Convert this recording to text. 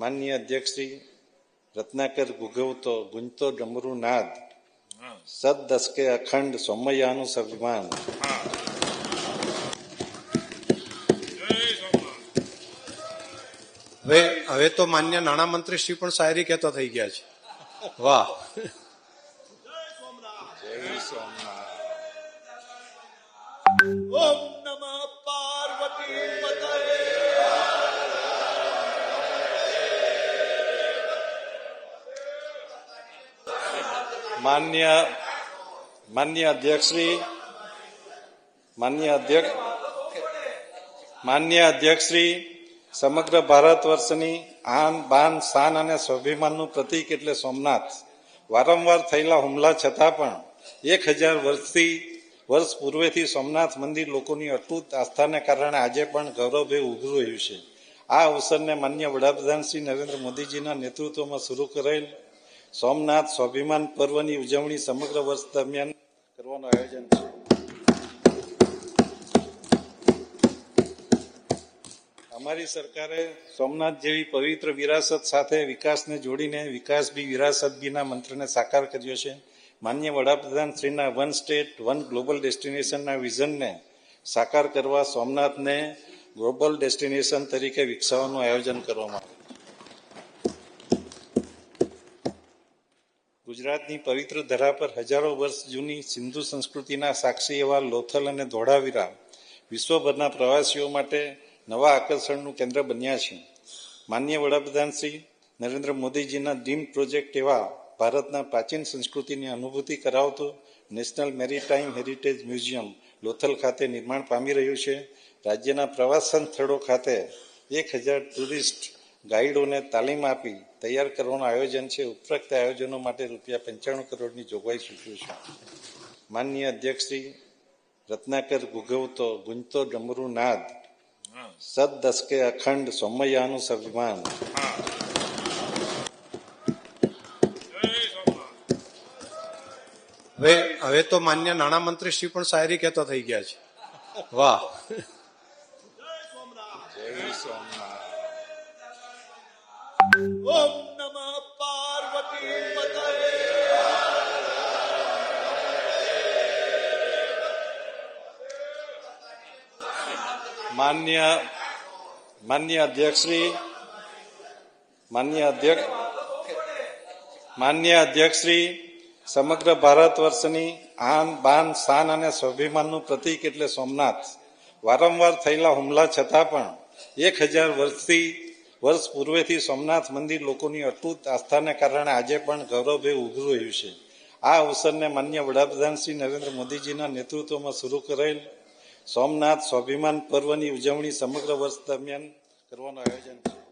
માનનીય અધ્યક્ષશ્રી રત્નાકર ગુગવતો ગુંજતો ડમરુ નાદ. સદ દસકે અખંડ સોમૈયાનું સ્વાભિમાન હા. હવે હવે તો માન્ય નાણામંત્રી શ્રી પણ શાયરી કહેતા થઈ ગયા છે. વાહ. જય સોમનાથ. ઓમ નમઃ પાર્વતી પતયે માન્ય માન્ય અધ્યક્ષશ્રી, માન્ય અધ્યક્ષ, માન્ય અધ્યક્ષશ્રી, સમગ્ર ભારત વર્ષની આન, બાન શાન અને સ્વાભિમાનનું પ્રતીક એટલે સોમનાથ. વારંવાર થયેલા હુમલા છતાં પણ એક હજાર વર્ષથી, વર્ષ પૂર્વેથી સોમનાથ મંદિર લોકોની અતૂટ આસ્થાને કારણે આજે પણ ગૌરવભેર ઉભરું રહ્યું છે. આ અવસરને માન્ય વડાપ્રધાન શ્રી નરેન્દ્ર મોદીજીના નેતૃત્વમાં શરૂ કરેલ સોમનાથ સ્વાભિમાન પર્વની ઉજવણી સમગ્ર વર્ષ દરમિયાન કરવાનું આયોજન છે. અમારી સરકારે સોમનાથ જેવી પવિત્ર વિરાસત સાથે વિકાસને જોડીને વિકાસ બી વિરાસત બીના મંત્રને સાકાર કર્યો છે. માન્ય વડાપ્રધાન શ્રીના વન સ્ટેટ, વન ગ્લોબલ ડેસ્ટિનેશનના વિઝનને સાકાર કરવા સોમનાથને ગ્લોબલ ડેસ્ટિનેશન તરીકે વિકસાવવાનું આયોજન કરવામાં આવ્યું ગુજરાતની પવિત્ર ધરા પર હજારો વર્ષ જૂની સિંધુ સંસ્કૃતિના સાક્ષી એવા લોથલ અને ધોળાવીરા વિશ્વભરના પ્રવાસીઓ માટે નવા આકર્ષણનું કેન્દ્ર બન્યા છે. માન્ય વડાપ્રધાન શ્રી નરેન્દ્ર મોદીજીના ડ્રીમ પ્રોજેક્ટ એવા ભારતના પ્રાચીન સંસ્કૃતિની અનુભૂતિ કરાવતું national maritime heritage museum Lothal ખાતે નિર્માણ પામી રહ્યું છે. રાજ્યના પ્રવાસન સ્થળો ખાતે એક હજાર ટુરિસ્ટ ગાઈડોને તાલીમ આપી તૈયાર કરવાનું આયોજન છે. ઉપરોક્ત આયોજનો માટે રૂપિયા પંચાણું કરોડની જોગવાઈ સૂચવું છે. માનનીય અધ્યક્ષશ્રી રત્નાકર ગુગવતો ગુંજતો ડમરુ નાદ સદ દસકે અખંડ સોમૈયાનું સોમનાથ હવે હવે તો માન્ય નાણામંત્રી શ્રી પણ શાયરી કહેતા થઈ ગયા છે. વાહ. જય સોમનાથ. માન્ય માન્ય અધ્યક્ષશ્રી માન્ય અધ્યક્ષ, માન્ય અધ્યક્ષશ્રી સમગ્ર ભારત વર્ષની આન, બાન, શાન અને સ્વાભિમાનનું પ્રતીક એટલે સોમનાથ. વારંવાર થયેલા હુમલા છતાં પણ એક હજાર વર્ષથી વર્ષ પૂર્વેથી સોમનાથ મંદિર લોકોની અતૂટ આસ્થાને કારણે આજે પણ ગૌરવભેર ઉભું રહ્યું છે. આ અવસરને માન્ય વડાપ્રધાન શ્રી નરેન્દ્ર મોદીજીના નેતૃત્વમાં શરૂ કરેલ સોમનાથ સ્વાભિમાન પર્વની ઉજવણી સમગ્ર વર્ષ દરમિયાન કરવાનું આયોજન છે.